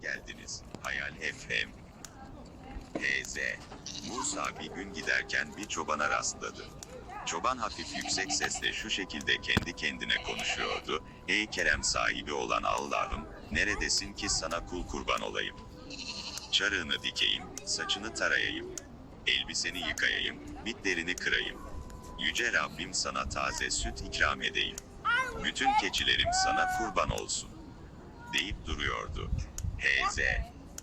geldiniz. Hayal FM. HZ. Musa bir gün giderken bir çobana rastladı. Çoban hafif yüksek sesle şu şekilde kendi kendine konuşuyordu. Ey kerem sahibi olan Allah'ım, neredesin ki sana kul kurban olayım? Çarığını dikeyim, saçını tarayayım. Elbiseni yıkayayım, bitlerini kırayım. Yüce Rabbim sana taze süt ikram edeyim. Bütün keçilerim sana kurban olsun. Deyip duruyordu. Hz.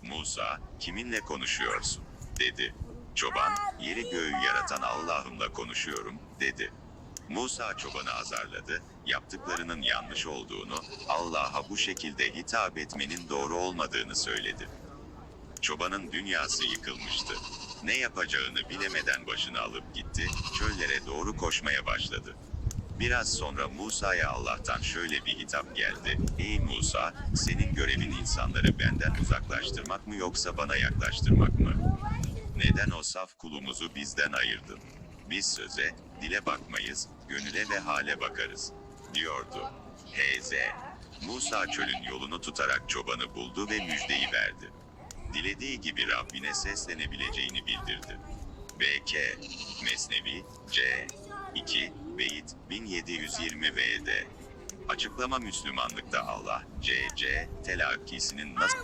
Musa, kiminle konuşuyorsun? dedi. Çoban, yeri göğü yaratan Allah'ımla konuşuyorum, dedi. Musa çobanı azarladı, yaptıklarının yanlış olduğunu, Allah'a bu şekilde hitap etmenin doğru olmadığını söyledi. Çobanın dünyası yıkılmıştı. Ne yapacağını bilemeden başını alıp gitti, çöllere doğru koşmaya başladı. Biraz sonra Musa'ya Allah'tan şöyle bir hitap geldi. Ey Musa, senin görevin insanları benden uzaklaştırmak mı yoksa bana yaklaştırmak mı? Neden o saf kulumuzu bizden ayırdın? Biz söze, dile bakmayız, gönüle ve hale bakarız. Diyordu. H.Z. Musa çölün yolunu tutarak çobanı buldu ve müjdeyi verdi. Dilediği gibi Rabbine seslenebileceğini bildirdi. B.K. Mesnevi, C. 2, Beyit 1720 VD. Açıklama Müslümanlıkta Allah, C.C. telakkisinin nasıl...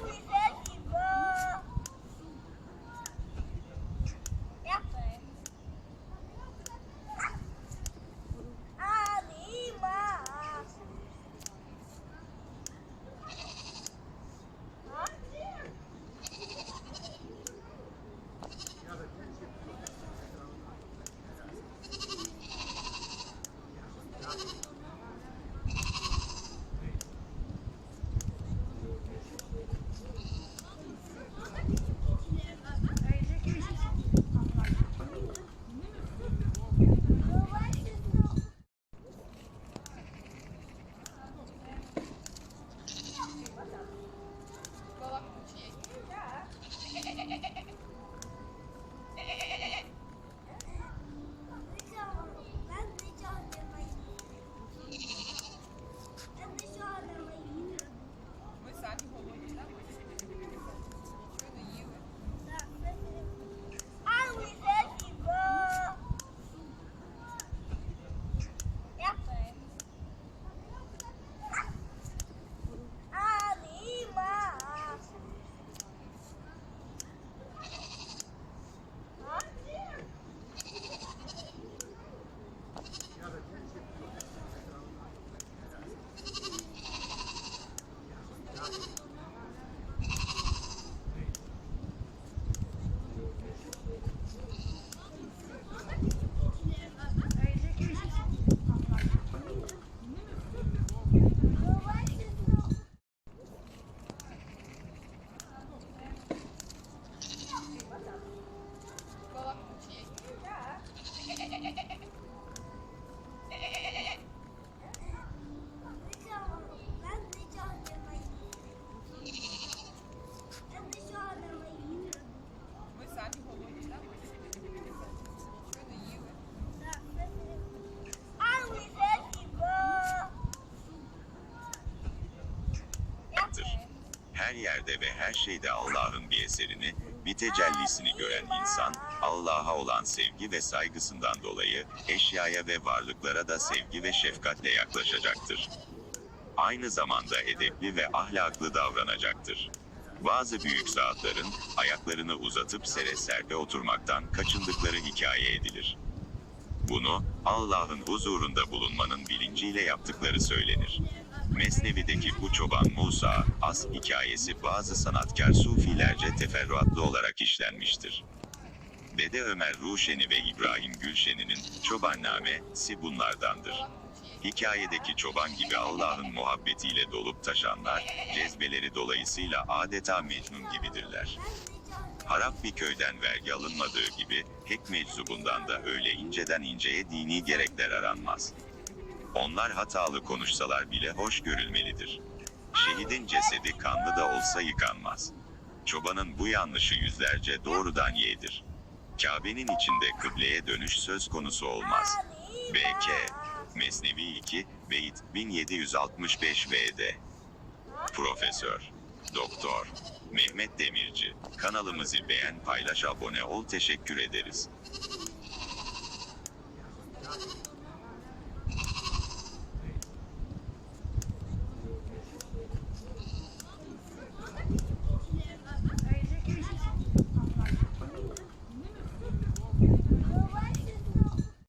Her yerde ve her şeyde Allah'ın bir eserini, bir tecellisini gören insan, Allah'a olan sevgi ve saygısından dolayı, eşyaya ve varlıklara da sevgi ve şefkatle yaklaşacaktır. Aynı zamanda edepli ve ahlaklı davranacaktır. Bazı büyük zatların, ayaklarını uzatıp sere serde oturmaktan kaçındıkları hikaye edilir. Bunu, Allah'ın huzurunda bulunmanın bilinciyle yaptıkları söylenir. Mesnevi'deki bu çoban Musa, as hikayesi bazı sanatkar sufilerce teferruatlı olarak işlenmiştir. Dede Ömer Ruşeni ve İbrahim Gülşen'in Çobannamesi bunlardandır. Hikayedeki çoban gibi Allah'ın muhabbetiyle dolup taşanlar, cezbeleri dolayısıyla adeta Mecnun gibidirler. Harap bir köyden vergi alınmadığı gibi, hek meczubundan da öyle inceden inceye dini gerekler aranmaz. Onlar hatalı konuşsalar bile hoş görülmelidir. Şehidin cesedi kanlı da olsa yıkanmaz. Çobanın bu yanlışı yüzlerce doğrudan yedir. Kabe'nin içinde kıbleye dönüş söz konusu olmaz. BK Mesnevi 2, Beyit 1765 VD Profesör Doktor Mehmet Demirci. Kanalımızı beğen, paylaş, abone ol. Teşekkür ederiz.